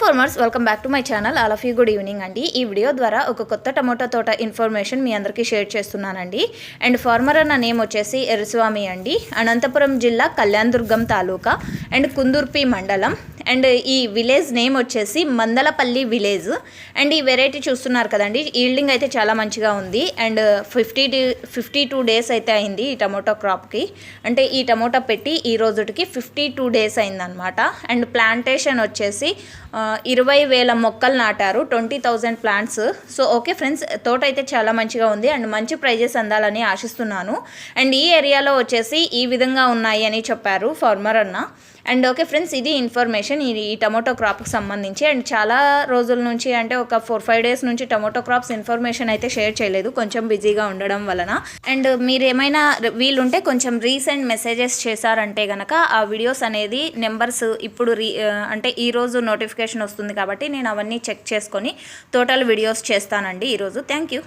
Farmers welcome back to my channel all of you good evening అండి ఈ video ద్వారా ఒక కొత్త టమోటా తోట ఇన్ఫర్మేషన్ మీ అందరికీ షేర్ చేస్తున్నానండి. అండ్ ఫార్మర్ అన్న నేమ్ వచ్చేసి ఎర్రస్వామి అండి. అనంతపురం జిల్లా కళ్యాణదుర్గం తాలూకా. అండ్ కుందుర్పి మండలం. అండ్ ఈ విలేజ్ నేమ్ వచ్చేసి మందలపల్లి విలేజ్. అండ్ ఈ వెరైటీ చూస్తున్నారు కదండి ఈల్డింగ్ అయితే చాలా మంచిగా ఉంది. And fifty fifty two days అయితే అయింది ఈ టమోటా క్రాప్కి అంటే ఈ టమోటా పెట్టి ఈ రోజుకి ఫిఫ్టీ టూ డేస్ అయిందనమాట అండ్ ప్లాంటేషన్ వచ్చేసి ఇరవై వేల మొక్కలు నాటారు twenty thousand plants. So okay friends తోట అయితే చాలా మంచిగా ఉంది. అండ్ మంచి ప్రైజెస్ అందాలని ఆశిస్తున్నాను. అండ్ ఈ ఏరియాలో వచ్చేసి ఈ విధంగా ఉన్నాయి అని చెప్పారు ఫార్మర్ అన్న. అండ్ ఓకే ఫ్రెండ్స్ ఇది ఇన్ఫర్మేషన్. ఈ టమోటో క్రాప్కి సంబంధించి అండ్ చాలా రోజుల నుంచి అంటే ఒక ఫోర్ ఫైవ్ డేస్ నుంచి టమోటో క్రాప్స్ ఇన్ఫర్మేషన్ అయితే షేర్ చేయలేదు కొంచెం బిజీగా ఉండడం వలన. అండ్ మీరు ఏమైనా వీలుంటే కొంచెం రీసెంట్ మెసేజెస్ చేశారంటే గనక ఆ వీడియోస్ అనేది నెంబర్స్ ఇప్పుడు రీ అంటే ఈరోజు నోటిఫికేషన్ వస్తుంది కాబట్టి నేను అవన్నీ చెక్ చేసుకొని టోటల్ వీడియోస్ చేస్తానండి ఈరోజు. Thank you.